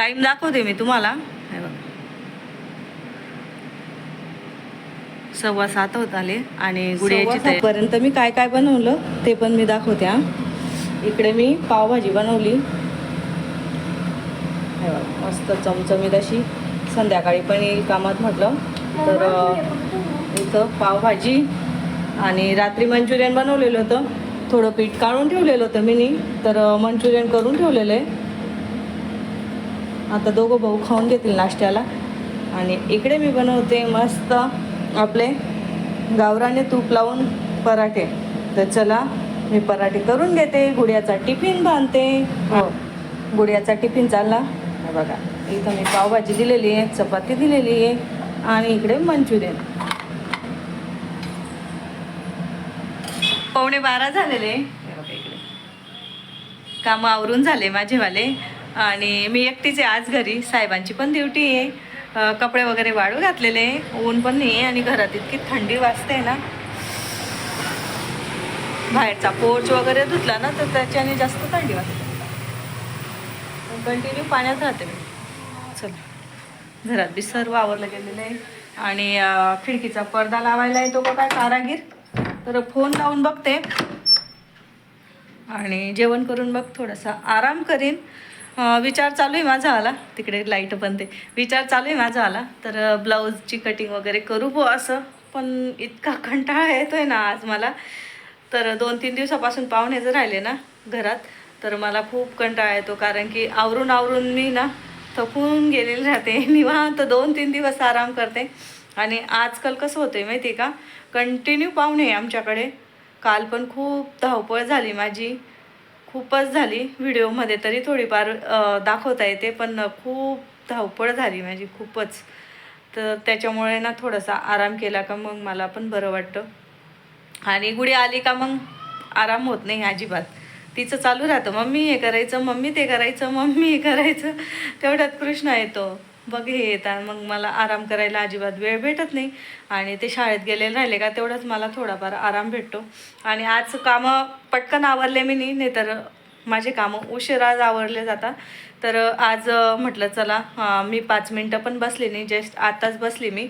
Time दाखवते मी तुम्हाला. हे सव्वा सात होत आले आणि गुडियाची पर्यंत मी काय काय बनवलं ते पण मी दाखवते हा. इकडे मी पावभाजी बनवली. हे मस्त चमचमीत अशी संध्याकाळी पण येईल कामात म्हटलं. तर इथं पावभाजी आणि रात्री मंचुरियन बनवलेलं होतं. थोडं पीठ काढून ठेवलेलं होतं मी तर मंचुरियन करून ठेवलेलं आहे. आता दोघं भाऊ खाऊन घेतील नाश्त्याला. आणि इकडे मी बनवते मस्त आपले गावराने तूप लावून पराठे. तर चला मी पराठे करून घेते. गुडियाचा टिफिन बांधते. हो गुडियाचा टिफिन चालला. बघा इथं मी पावभाजी दिलेली आहे चपाती दिलेली आहे आणि इकडे मंचुरियन पावणे बारा झालेले. इकडे. कामं आवरून झाले माझेवाले. आणि मी एकटीच आहे आज घरी. साहेबांची पण ड्युटी आहे. कपडे वगैरे वाळू घातलेले ऊन पण नाही आहे आणि घरात इतकी थंडी वाजते ना. बाहेरचा पोर्च वगैरे धुतला ना तर त्याच्याने जास्त थंडी वाजते. कंटिन्यू पाण्यात राहते मी. चला. घरात बी सर्व आवरलं गेलेलं आहे. आणि खिडकीचा पडदा लावायला येतो का काय कारागीर. तर फोन लावून बघते. आणि जेवण करून बघ थोडासा आराम करीन. विचार चालू आहे माझा आला. तिकडे लाइट पण ते. विचार चालू आहे माझा आला. तर ब्लाऊजची कटिंग वगैरे करू बो असं. पण इतका कंटाळा येतोय ना आज मला. तर दोन तीन दिवसापासून पाहुणे जर राहिले ना घरात. तर मला खूप कंटाळा येतो. कारण की आवरून आवरून मी ना थकून गेलेली राहते. निवांत दोन तीन दिवस आराम करते. आणि आजकाल कसं होतं आहे माहिती आहे का? कंटिन्यू पाहुणे आहे आमच्याकडे. काल पण खूप धावपळ झाली माझी. खूपच झाली व्हिडिओमध्ये तरी थोडीफार दाखवता येते पण खूप धावपळ झाली माझी खूपच. तर त्याच्यामुळे ना थोडासा आराम केला का मग मला पण बरं वाटतं. आणि गुढी आली का मग आराम होत नाही अजिबात. तिचं चालू राहतं मम्मी हे करायचं मम्मी ते करायचं मम्मी हे करायचं तेवढ्यात कृष्ण येतो. बघ हे येतात. मग मला आराम करायला अजिबात वेळ भेटत नाही. आणि ते शाळेत गेलेले राहिले का तेवढाच मला थोडाफार आराम भेटतो. आणि आज कामं पटकन आवरले मी नाही नाहीतर माझे कामं उशिराच आवरले जातात. तर आज म्हटलं चला मी पाच मिनटं पण बसली नाही जस्ट आताच बसली मी.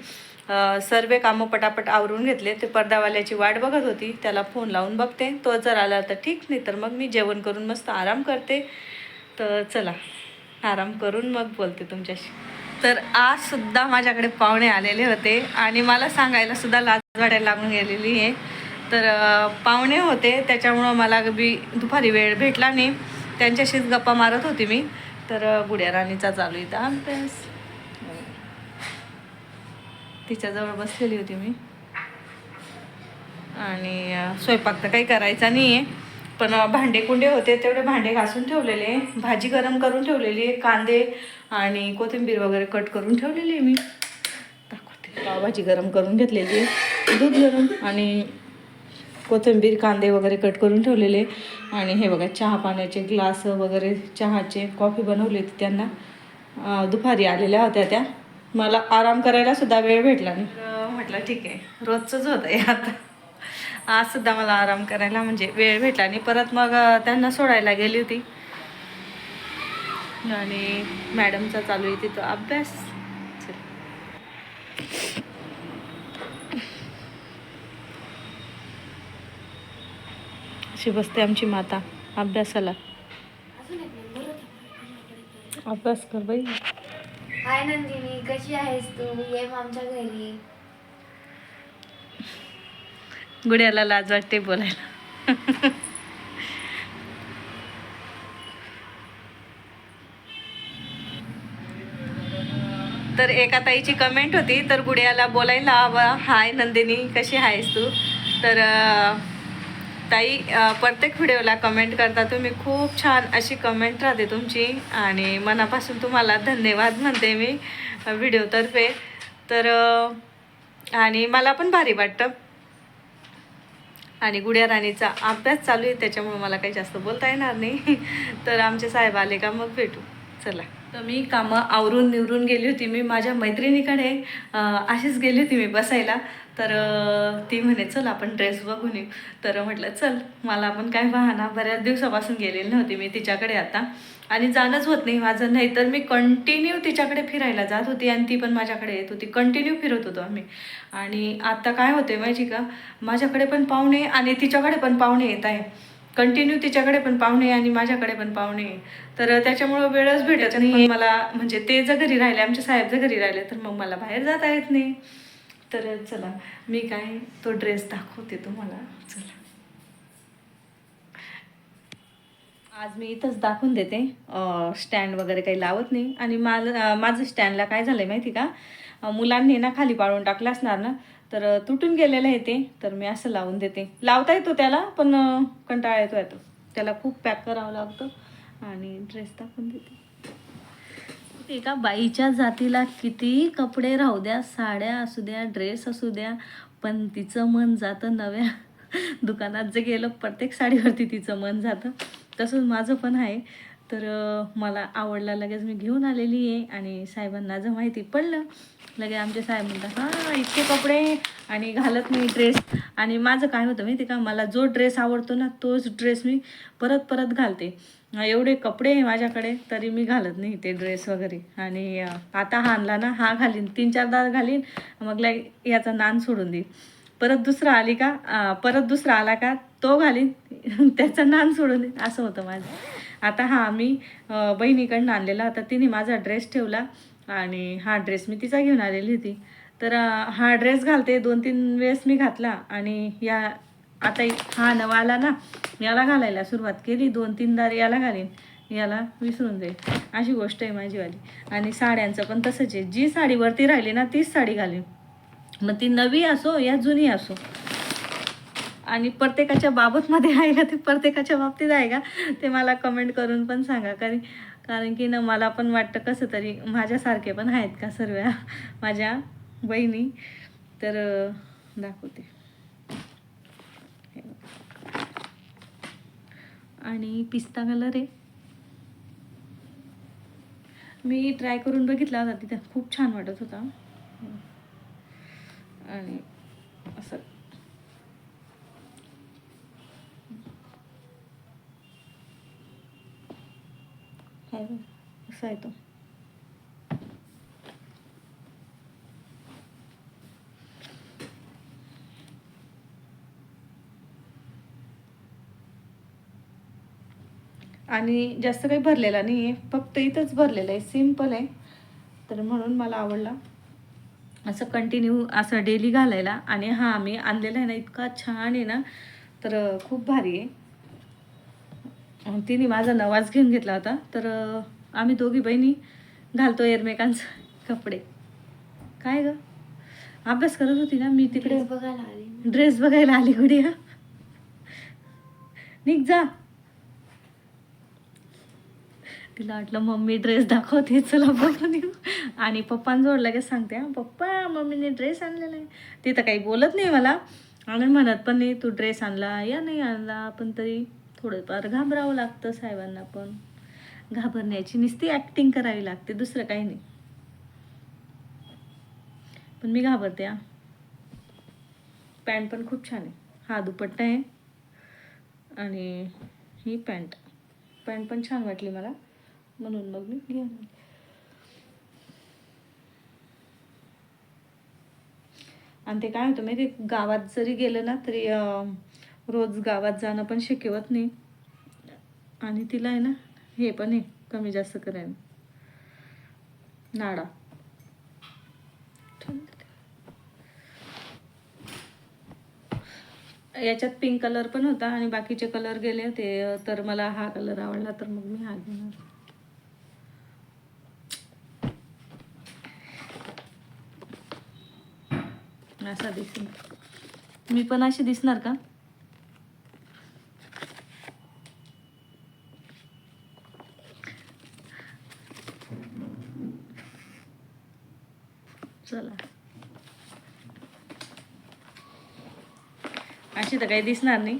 सर्व कामं पटापट आवरून घेतले. ते पडदावाल्याची वाट बघत होती. त्याला फोन लावून बघते. तो जर आला तर ठीक नाही तर मग मी जेवण करून मस्त आराम करते. तर चला आराम करून मग बोलते तुमच्याशी. तर आज सुद्धा माझ्याकडे पाहुणे आलेले होते आणि मला सांगायला सुद्धा लाज वाटायला लागून गेलेली आहे. तर पाहुणे होते त्याच्यामुळं मला बी दुपारी वेळ भेटला नाही. त्यांच्याशीच गप्पा मारत होती मी. तर अं, गुड्या राणीचा चालू इथं अभ्यास. तिच्याजवळ बसलेली होती मी. आणि स्वयंपाक तर काही करायचा नाही आहे पण भांडे कुंडे होते तेवढे भांडे घासून ठेवलेले. भाजी गरम करून ठेवलेली आहे कांदे आणि कोथिंबीर वगैरे कट करून ठेवलेली आहे मी. दाखवते. पावभाजी गरम करून घेतलेली आहे. दूध गरम आणि कोथिंबीर कांदे वगैरे कट करून ठेवलेले. आणि हे बघा चहा पाण्याचे ग्लास वगैरे चहाचे कॉफी बनवली होती त्यांना. दुपारी आलेल्या होत्या त्या. मला आराम करायला सुद्धा वेळ भेटला नाही. म्हटलं ठीक आहे. रोजचंच होतं आहे आता. आज सुद्धा मला आराम करायला म्हणजे वेळ भेटला नाही परत मग त्यांना सोडायला गेली होती. आणि मॅडमचा चालू आहे तिथं अभ्यास. चल. अशी बसते आमची माता अभ्यासाला. अभ्यास कर बाई. हाय नंदिनी कशी आहेस तू? ये आमच्या घरी. गुड्याला लाज वाटते बोलायला. तर एका ताईची कमेंट होती तर गुड्याला बोलायला हवं. हाय नंदिनी कशी आहेस तू? तर ताई प्रत्येक व्हिडिओला कमेंट करता तुम्ही. खूप छान अशी कमेंट राहते तुमची. आणि मनापासून तुम्हाला धन्यवाद म्हणते मी व्हिडिओतर्फे तर आणि मला पण भारी वाटतं. आणि गुड्या राणीचा अभ्यास चालू आहे त्याच्यामुळे मला काही जास्त बोलता येणार नाही. तर आमचे साहेब आले का मग भेटू. चला. तर मी कामं आवरून निवरून गेली होती. मी माझ्या मैत्रिणीकडे अशीच गेली होती मी बसायला. तर ती म्हणे चल आपण ड्रेस बघून येऊ. तर म्हटलं चल मला पण काय बहाना बऱ्याच दिवसापासून गेलेली नव्हती मी तिच्याकडे आता आणि जाणंच होत नाही माझं. नाही तर मी कंटिन्यू तिच्याकडे फिरायला जात होती आणि ती पण माझ्याकडे येत होती. कंटिन्यू फिरत होतो आम्ही. आणि आता काय होते माहिती का? माझ्याकडे पण पाहुणे आणि तिच्याकडे पण पाहुणे येत आहे. कंटिन्यू तिच्याकडे पण पाहुणे आणि माझ्याकडे पण पाहुणे. तर त्याच्यामुळं वेळच भेटत नाही. मला म्हणजे ते जर घरी राहिले आमचे साहेब जर घरी राहिले तर मग मला बाहेर जाता येत नाही. तर चला मी काय तो ड्रेस दाखवते तुम्हाला. चला. आज मी इथंच दाखवून देते. स्टँड वगैरे काही लावत नाही. आणि मला माझं स्टँडला काय झालं आहे माहिती का? मुलांनी ना खाली पाळून टाकलं असणार ना तर तुटून गेलेलं आहे ते. तर मी असं लावून देते. लावता येतो त्याला पण कंटाळा येतो येतो. त्याला खूप पॅक करावं लागतं. आणि ड्रेस दाखवून देते. एका बाईच्या जातीला किती कपडे राहू द्या साड्या असू द्या ड्रेस असू द्या पण तिचं मन जातं नव्या दुकानात जे गेलं प्रत्येक साडीवरती तिचं मन जातं. तसंच माझं पण आहे. तर मला आवडला लगेच मी घेऊन आलेली आहे आणि साहेबांना जर माहिती पडलं लगे आमचे साहेब म्हणतात हां इतके कपडे आणि घालत नाही ड्रेस. आणि माझं काय होतं माहिती का? मला जो ड्रेस आवडतो ना तोच ड्रेस मी परत परत घालते. एवढे कपडे आहे माझ्याकडे तरी मी घालत नाही ते ड्रेस वगैरे. आणि आता हा आणला ना हा घालीन तीन चारदा घालीन मग लाई याचा नान सोडून देईन. परत दुसरा आली का परत दुसरा आला का तो घालीन त्याचा नान सोडून देईन असं होतं माझं. आता हा आम्ही बहिणीकडनं आणलेला होता तिने माझा ड्रेस ठेवला आणि हा ड्रेस मी तिचा घेऊन आलेली होती. तर हा ड्रेस घालते दोन तीन वेळेस मी घातला आणि या आता एक- हा नवा आला ना याला घालायला सुरुवात केली दोन तीनदा याला घालीन याला विसरून जाईल. अशी गोष्ट आहे माझीवाली. आणि साड्यांचं पण तसंच आहे. जी साडी वरती राहिली ना तीच साडी घालीन. मग ती नवी असो या जुनी असो. आणि प्रत्येकाच्या बाबतमध्ये आहे का ते प्रत्येकाच्या बाबतीत आहे का? ते मला कमेंट करून पण सांगा. कारण कारण की ना मला पण वाटतं कसं तरी माझ्यासारखे पण आहेत का सर्व? माझ्या बहिणी. तर दाखवते हे बघा. आणि पिस्ता कलर आहे. मी ट्राय करून बघितला होता तिथे. खूप छान वाटत होता. आणि असं. असं असा आहे तो आणि जास्त काही भरलेला नाही आहे फक्त इथंच भरलेलं आहे. सिंपल आहे. तर म्हणून मला आवडला. असं कंटिन्यू असं डेली घालायला. आणि हा मी आणलेला आहे ना इतका छान आहे ना. तर खूप भारी आहे. तिने माझा नवाज घेऊन घेतला होता. तर आम्ही दोघी बहिणी घालतो एकमेकांचे कपडे. काय ग? अभ्यास करत होती ना मी तिकडे. बघायला आली. ड्रेस बघायला आली गुडिया निघ जा. तिला वाटलं मम्मी ड्रेस दाखवते चला बघून येऊ. आणि पप्पांजवळ लगेच सांगते हा पप्पा मम्मीने ड्रेस आणलेला आहे. ती तर काही बोलत नाही मला. आणि म्हणत पण नाही तू ड्रेस आणला या नाही आणला पण तरी थोडंफार घाबरावं लागतं साहेबांना पण. घाबरण्याची नुसती ॲक्टिंग करावी लागते दुसरं काही नाही. पण मी घाबरते हा. पॅन्ट पण खूप छान आहे. हा दुपट्टा आहे. आणि ही पॅन्ट. पॅन्ट पण छान वाटली मला. म्हणून मग मी घेऊन आणि ते काय होतं माहिती गावात जरी गेलं ना तरी रोज गावात जाणं पण शिकवत नाही. आणि तिला आहे ना हे पण आहे कमी जास्त करायला. नाडा. याच्यात पिंक कलर पण होता आणि बाकीचे कलर गेले होते तर मला हा कलर आवडला तर मग मी हा घेणार. असा दिसेल मी पण अशी दिसणार का? चला. अशी तर काही दिसणार नाही.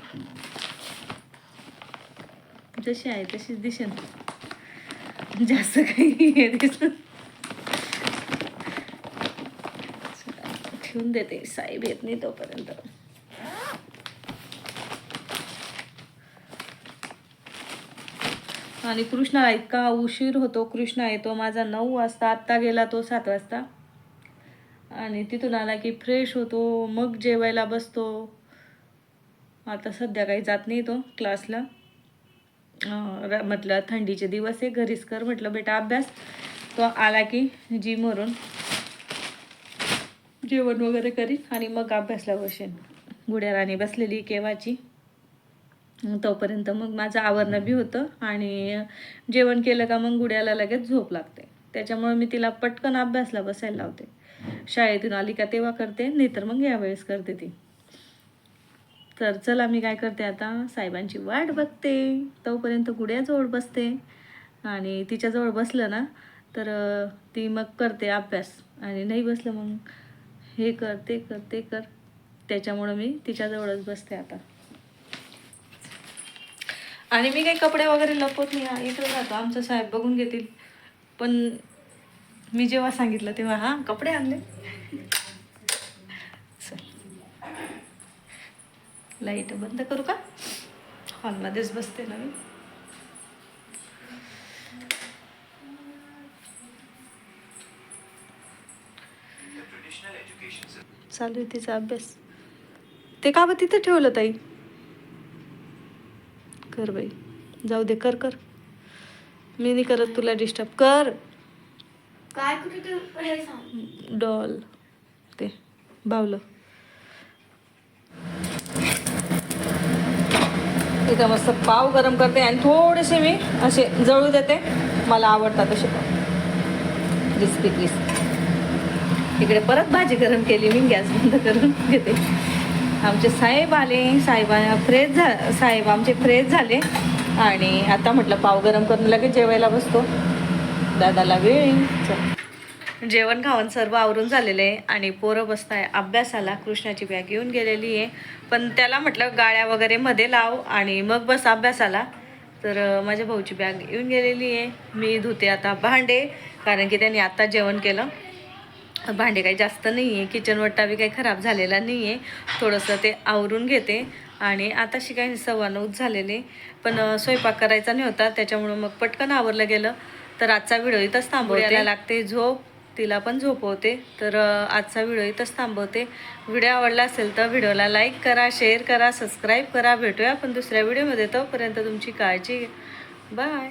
जशी आहे तशीच दिसेल जास्त काही दिसत ठेवून देते. साहेब येत नाही तोपर्यंत. आणि कृष्णाला इतका उशीर होतो. कृष्णा येतो माझा नऊ वाजता. आत्ता गेला तो सात वाजता. आणि तिथून आला की फ्रेश होतो. मग जेवायला बसतो. आता सध्या काही जात नाही तो क्लासला र- म्हटलं थंडीचे दिवस आहे. घरीच कर म्हटलं बेटा अभ्यास. तो आला की जिमवरून जेवण वगैरे करीन आणि मग अभ्यासला बसेन. गुड्या राणी बसलेली केव्हाची? तोपर्यंत मग माझं आवरणं बी होतं आणि जेवण केलं का मग गुड्याला लगेच झोप लागते. त्याच्यामुळे मी तिला पटकन अभ्यासला बसायला लावते. शाळेतून आली का तेव्हा करते नाहीतर मग यावेळेस करते ती. तर चला मी काय करते आता? साहेबांची वाट बघते. तोपर्यंत गुड्याजवळ बसते. आणि तिच्याजवळ बसलं ना तर ती मग करते अभ्यास. आणि नाही बसलं मग हे कर ते कर ते कर. त्याच्यामुळं मी तिच्याजवळच बसते आता. आणि मी काही कपडे वगैरे लपवत नाही हा, इकडे जातो आमचं साहेब बघून घेतील. पण मी जेव्हा सांगितलं तेव्हा हां कपडे आणले. चल. लाइट बंद करू का? हॉलमध्येच बसते ना मी. चालू आहे तिचा अभ्यास. ते का बं तिथे ठेवलं ताई? कर बाई. जाऊ दे कर कर. मी नाही करत तुला डिस्टर्ब कर. काय हे डॉल. ते बावलं. इथं मस्त पाव गरम करते आणि थोडेसे मी असे जळू देते. मला आवडतात असे. पाव क्रिस्पी क्रिस्पी इकडे परत भाजी गरम केली मी गॅस बंद करून घेते. आमचे साहेब आले साहेबा फ्रेश झा साहेब आमचे फ्रेश झाले. आणि आता म्हटलं पाव गरम करून लगेच जेवायला बसतो. दादाला वेळ चल. जेवण खावण सर्व आवरून झालेलं आहे आणि पोरं बसताय. अभ्यासाला कृष्णाची बॅग येऊन गेलेली आहे. पण त्याला म्हटलं गाळ्या वगैरे मध्ये लाव आणि मग बस अभ्यासाला. तर माझ्या भाऊची बॅग येऊन गेलेली आहे. मी धुते आता भांडे कारण की त्यांनी आत्ता जेवण केलं. भांडे काही जास्त नाही आहे किचन वट्टा बी काही खराब झालेला नाही आहे थोडंसं ते आवरून घेते. आणि आताशी काही सव्वा नऊच झालेले. पण स्वयंपाक करायचा नाही होता त्याच्यामुळं मग पटकन आवरलं गेलं. तर आजचा व्हिडिओ इथंच थांबवते. लागते झोप. तिला पण झोपवते तर आजचा व्हिडिओ इथंच थांबवते. व्हिडिओ आवडला असेल तर व्हिडिओला लाईक करा शेअर करा सबस्क्राईब करा. भेटूया पण दुसऱ्या व्हिडिओमध्ये. तोपर्यंत तुमची काळजी. बाय.